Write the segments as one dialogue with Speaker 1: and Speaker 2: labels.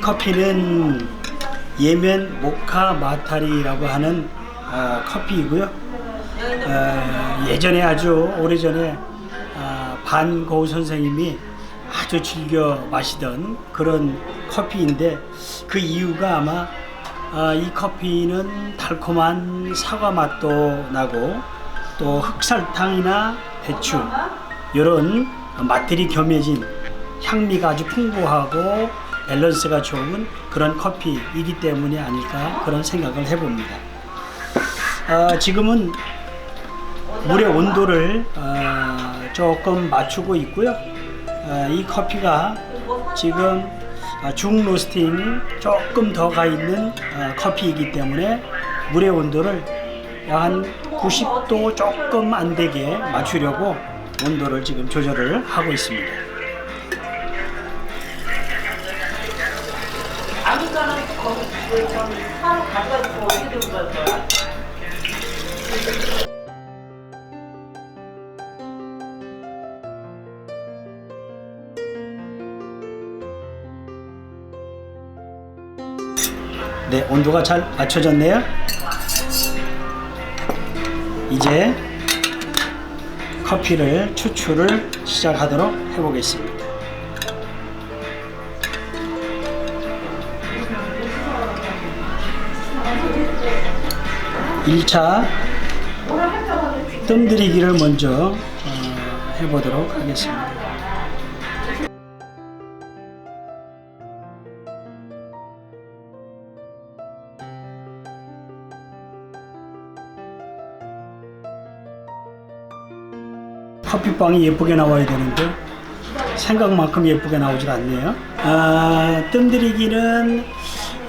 Speaker 1: 커피는 예멘 모카 마타리라고 하는 어, 커피이고요. 어, 예전에 아주 오래전에 어, 반고우 선생님이 아주 즐겨 마시던 그런 커피인데 그 이유가 아마 어, 이 커피는 달콤한 사과 맛도 나고 또 흑설탕이나 배추 이런 맛들이 겸해진 향미가 아주 풍부하고 밸런스가 좋은 그런 커피이기 때문이 아닐까 그런 생각을 해봅니다. 어, 지금은 물의 온도를 어, 조금 맞추고 있고요. 어, 이 커피가 지금 어, 중로스팅 조금 더 가 있는 어, 커피이기 때문에 물의 온도를 약한 90도 조금 안 되게 맞추려고 온도를 지금 조절을 하고 있습니다. 네, 온도가 잘 맞춰졌네요. 이제 커피를 추출을 시작하도록 해보겠습니다. 일차 뜸들이기를 먼저 어, 해보도록 하겠습니다. 커피빵이 예쁘게 나와야 되는데 생각만큼 예쁘게 나오질 않네요. 아, 뜸들이기는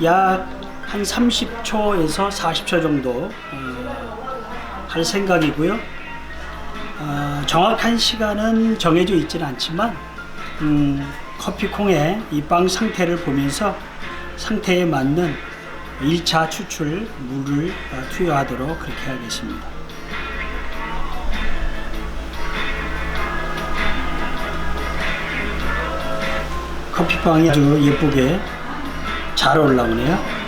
Speaker 1: 약 한 30초에서 40초 정도 어, 할 생각이고요. 아, 정확한 시간은 정해져 있지는 않지만 음, 커피콩의 이 빵 상태를 보면서 상태에 맞는 1차 추출 물을 어, 투여하도록 그렇게 하겠습니다. 커피빵이 아주 예쁘게 잘 올라오네요.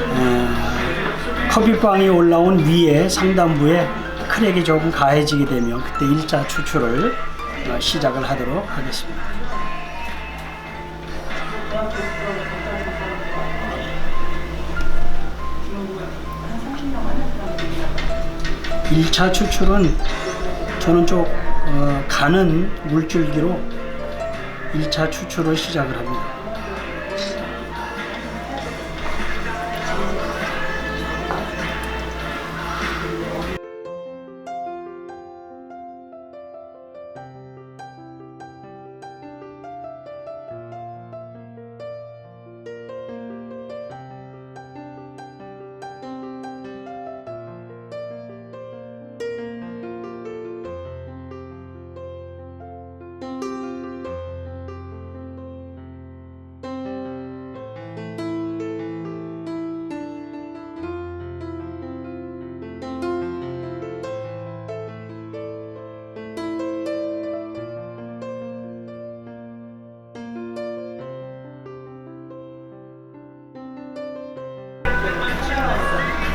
Speaker 1: 에, 커피빵이 올라온 위에 상단부에 크랙이 조금 가해지게 되면 그때 일자 추출을 어, 시작을 하도록 하겠습니다. 일차 추출은 저는 좀 어, 가는 물줄기로 1차 추출을 시작을 합니다.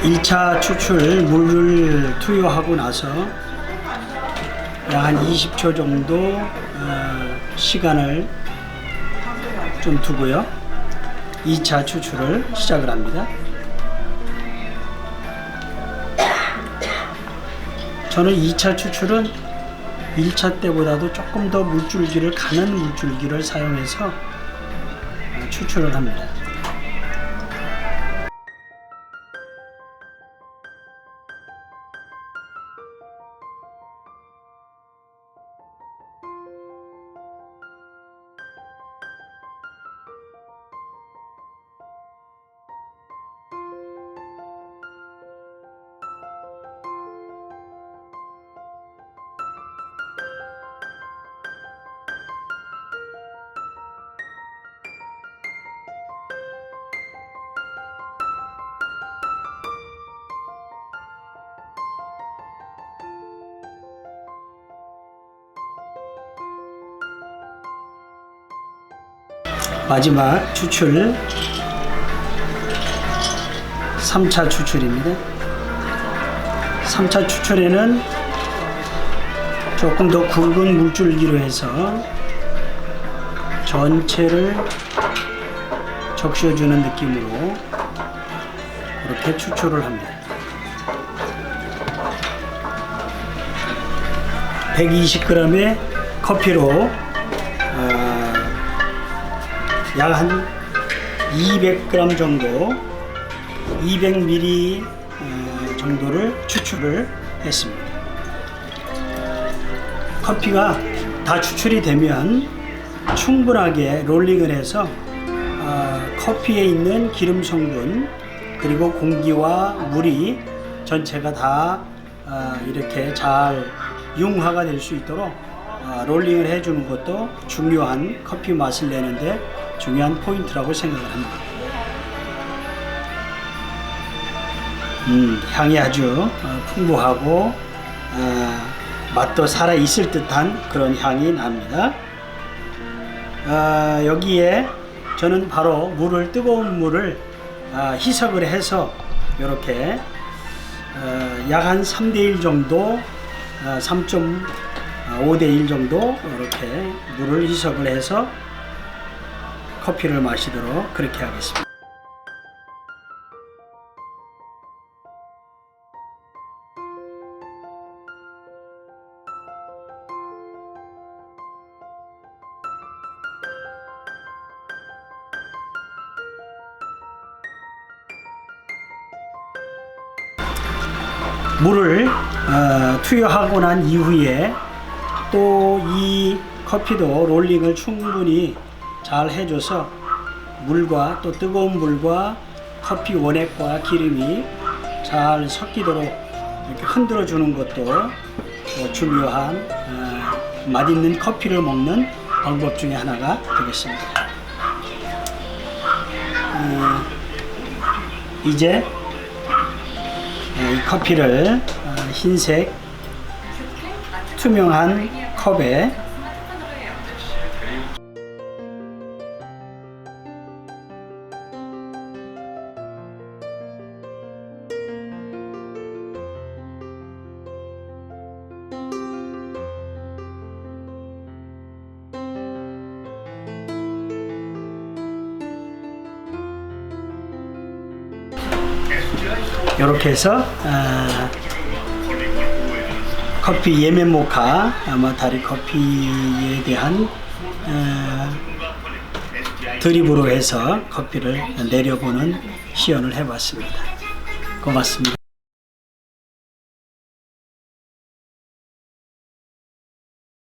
Speaker 1: 일차 추출 물을 투여하고 나서 약한 20초 정도 어, 시간을 좀 두고요. 2차 추출을 시작을 합니다. 저는 2차 추출은 1차 때보다도 조금 더 물줄기를 가는 물줄기를 사용해서 어, 추출을 합니다. 마지막 추출 3차 추출입니다. 3차 추출에는 조금 더 굵은 물줄기로 해서 전체를 적셔주는 느낌으로 이렇게 추출을 합니다. 120g의 커피로 아, 약 한 200g 정도, 200ml 어, 정도를 추출을 했습니다. 커피가 다 추출이 되면 충분하게 롤링을 해서 어, 커피에 있는 기름 성분 그리고 공기와 물이 전체가 다 어, 이렇게 잘 융화가 될 수 있도록 어, 롤링을 해주는 것도 중요한 커피 맛을 내는데 중요한 포인트라고 생각을 합니다. 음, 향이 아주 어, 풍부하고 어, 맛도 살아 있을 듯한 그런 향이 납니다. 아, 여기에 저는 바로 물을 뜨거운 물을 아, 희석을 해서 이렇게 어, 약한 3대 1 정도, 아, 3.5대 1 정도 이렇게 물을 희석을 해서 커피를 마시도록 그렇게 하겠습니다. 물을 어, 투여하고 난 이후에 또 이 커피도 롤링을 충분히 잘 해줘서 물과 또 뜨거운 물과 커피 원액과 기름이 잘 섞이도록 이렇게 흔들어 주는 것도 어, 중요한 어, 맛있는 커피를 먹는 방법 중에 하나가 되겠습니다. 어, 이제 어, 이 커피를 어, 흰색 투명한 컵에 이렇게 해서 아, 커피 예멘 모카 아마 다리 커피에 대한 어, 드립으로 해서 커피를 내려보는 시연을 해봤습니다. 고맙습니다.